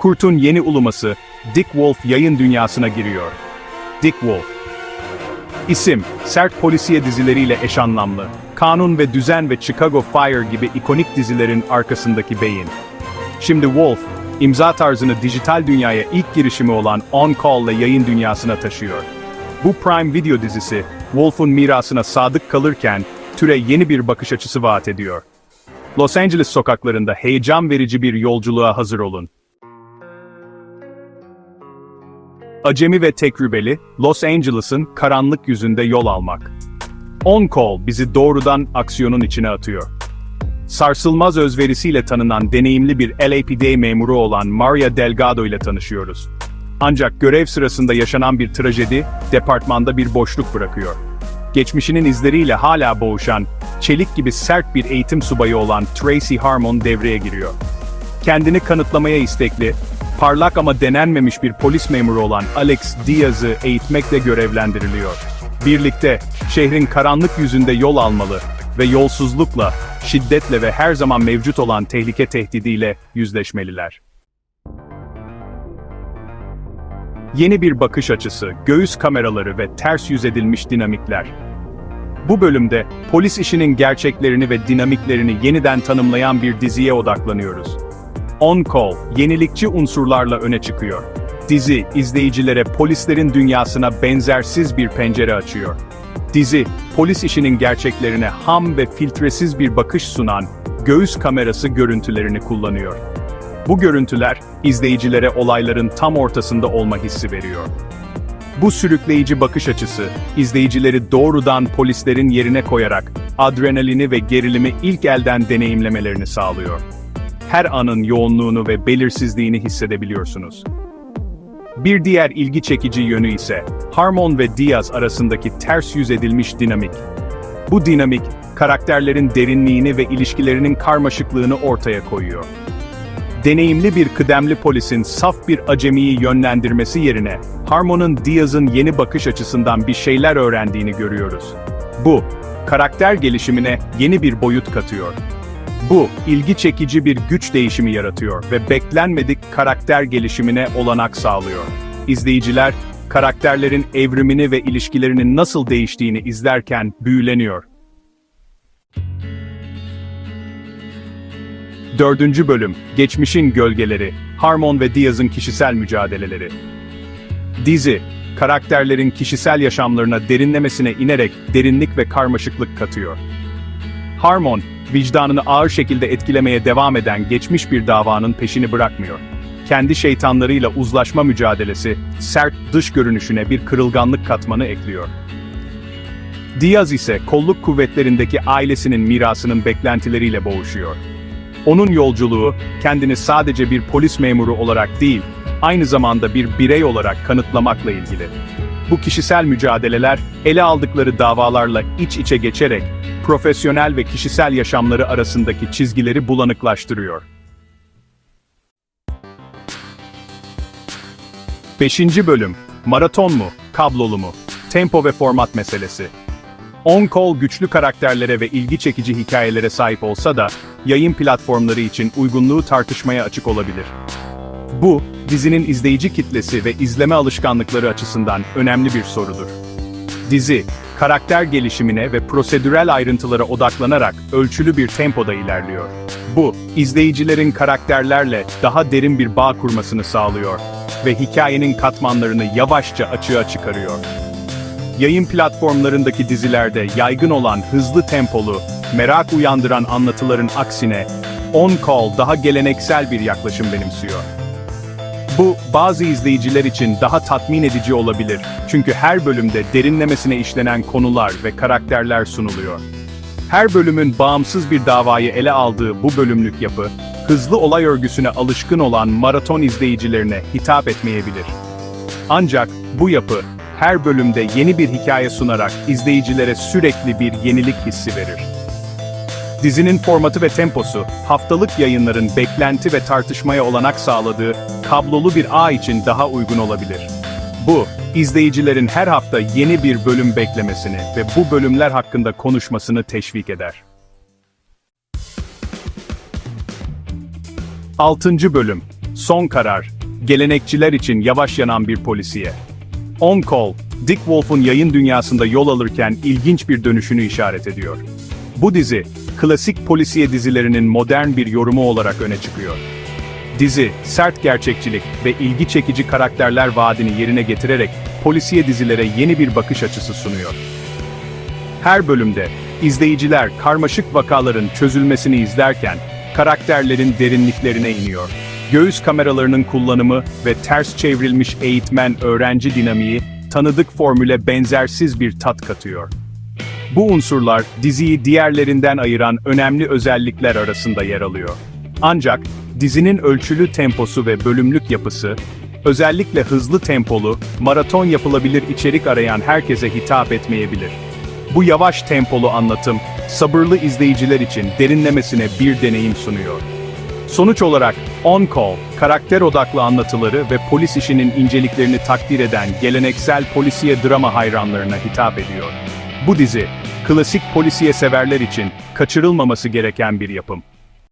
Kurt'un yeni uluması, Dick Wolf yayın dünyasına giriyor. Dick Wolf İsim, sert polisiye dizileriyle eş anlamlı. Kanun ve Düzen ve Chicago Fire gibi ikonik dizilerin arkasındaki beyin. Şimdi Wolf, imza tarzını dijital dünyaya ilk girişimi olan On Call ile yayın dünyasına taşıyor. Bu Prime Video dizisi, Wolf'un mirasına sadık kalırken, türe yeni bir bakış açısı vaat ediyor. Los Angeles sokaklarında heyecan verici bir yolculuğa hazır olun. Acemi ve tecrübeli, Los Angeles'ın karanlık yüzünde yol almak. On Call bizi doğrudan aksiyonun içine atıyor. Sarsılmaz özverisiyle tanınan deneyimli bir LAPD memuru olan Maria Delgado ile tanışıyoruz. Ancak görev sırasında yaşanan bir trajedi, departmanda bir boşluk bırakıyor. Geçmişinin izleriyle hala boğuşan, çelik gibi sert bir eğitim subayı olan Tracy Harmon devreye giriyor. Kendini kanıtlamaya istekli, parlak ama denenmemiş bir polis memuru olan Alex Diaz'ı eğitmekle görevlendiriliyor. Birlikte, şehrin karanlık yüzünde yol almalı ve yolsuzlukla, şiddetle ve her zaman mevcut olan tehlike tehdidiyle yüzleşmeliler. Yeni bir bakış açısı, göğüs kameraları ve ters yüz edilmiş dinamikler. Bu bölümde, polis işinin gerçeklerini ve dinamiklerini yeniden tanımlayan bir diziye odaklanıyoruz. On Call, yenilikçi unsurlarla öne çıkıyor. Dizi, izleyicilere polislerin dünyasına benzersiz bir pencere açıyor. Dizi, polis işinin gerçeklerine ham ve filtresiz bir bakış sunan, göğüs kamerası görüntülerini kullanıyor. Bu görüntüler, izleyicilere olayların tam ortasında olma hissi veriyor. Bu sürükleyici bakış açısı, izleyicileri doğrudan polislerin yerine koyarak, adrenalini ve gerilimi ilk elden deneyimlemelerini sağlıyor. Her anın yoğunluğunu ve belirsizliğini hissedebiliyorsunuz. Bir diğer ilgi çekici yönü ise, Harmon ve Diaz arasındaki ters yüz edilmiş dinamik. Bu dinamik, karakterlerin derinliğini ve ilişkilerinin karmaşıklığını ortaya koyuyor. Deneyimli bir kıdemli polisin saf bir acemiyi yönlendirmesi yerine, Harmon'un Diaz'ın yeni bakış açısından bir şeyler öğrendiğini görüyoruz. Bu, karakter gelişimine yeni bir boyut katıyor. Bu, ilgi çekici bir güç değişimi yaratıyor ve beklenmedik karakter gelişimine olanak sağlıyor. İzleyiciler, karakterlerin evrimini ve ilişkilerinin nasıl değiştiğini izlerken büyüleniyor. Dördüncü bölüm, Geçmişin Gölgeleri, Harmon ve Diaz'ın kişisel mücadeleleri. Dizi, karakterlerin kişisel yaşamlarına derinlemesine inerek derinlik ve karmaşıklık katıyor. Harmon, vicdanını ağır şekilde etkilemeye devam eden geçmiş bir davanın peşini bırakmıyor. Kendi şeytanlarıyla uzlaşma mücadelesi, sert dış görünüşüne bir kırılganlık katmanı ekliyor. Diaz ise kolluk kuvvetlerindeki ailesinin mirasının beklentileriyle boğuşuyor. Onun yolculuğu, kendini sadece bir polis memuru olarak değil, aynı zamanda bir birey olarak kanıtlamakla ilgili. Bu kişisel mücadeleler, ele aldıkları davalarla iç içe geçerek, profesyonel ve kişisel yaşamları arasındaki çizgileri bulanıklaştırıyor. 5. Bölüm, Maraton mu, kablolu mu? Tempo ve format meselesi. On Call güçlü karakterlere ve ilgi çekici hikayelere sahip olsa da, yayın platformları için uygunluğu tartışmaya açık olabilir. Bu, dizinin izleyici kitlesi ve izleme alışkanlıkları açısından önemli bir sorudur. Dizi, karakter gelişimine ve prosedürel ayrıntılara odaklanarak ölçülü bir tempoda ilerliyor. Bu, izleyicilerin karakterlerle daha derin bir bağ kurmasını sağlıyor ve hikayenin katmanlarını yavaşça açığa çıkarıyor. Yayın platformlarındaki dizilerde yaygın olan hızlı tempolu, merak uyandıran anlatıların aksine, On Call daha geleneksel bir yaklaşım benimsiyor. Bu, bazı izleyiciler için daha tatmin edici olabilir. Çünkü her bölümde derinlemesine işlenen konular ve karakterler sunuluyor. Her bölümün bağımsız bir davayı ele aldığı bu bölümlük yapı, hızlı olay örgüsüne alışkın olan maraton izleyicilerine hitap etmeyebilir. Ancak bu yapı, her bölümde yeni bir hikaye sunarak izleyicilere sürekli bir yenilik hissi verir. Dizinin formatı ve temposu, haftalık yayınların beklenti ve tartışmaya olanak sağladığı kablolu bir ağ için daha uygun olabilir. Bu, izleyicilerin her hafta yeni bir bölüm beklemesini ve bu bölümler hakkında konuşmasını teşvik eder. 6. Bölüm Son karar, gelenekçiler için yavaş yanan bir polisiye. On Call, Dick Wolf'un yayın dünyasında yol alırken ilginç bir dönüşünü işaret ediyor. Bu dizi, klasik polisiye dizilerinin modern bir yorumu olarak öne çıkıyor. Dizi, sert gerçekçilik ve ilgi çekici karakterler vaadini yerine getirerek polisiye dizilere yeni bir bakış açısı sunuyor. Her bölümde izleyiciler karmaşık vakaların çözülmesini izlerken karakterlerin derinliklerine iniyor. Göğüs kameralarının kullanımı ve ters çevrilmiş eğitmen-öğrenci dinamiği tanıdık formüle benzersiz bir tat katıyor. Bu unsurlar diziyi diğerlerinden ayıran önemli özellikler arasında yer alıyor. Ancak dizinin ölçülü temposu ve bölümlük yapısı, özellikle hızlı tempolu, maraton yapılabilir içerik arayan herkese hitap etmeyebilir. Bu yavaş tempolu anlatım, sabırlı izleyiciler için derinlemesine bir deneyim sunuyor. Sonuç olarak On Call, karakter odaklı anlatıları ve polis işinin inceliklerini takdir eden geleneksel polisiye drama hayranlarına hitap ediyor. Bu dizi, klasik polisiye severler için kaçırılmaması gereken bir yapım.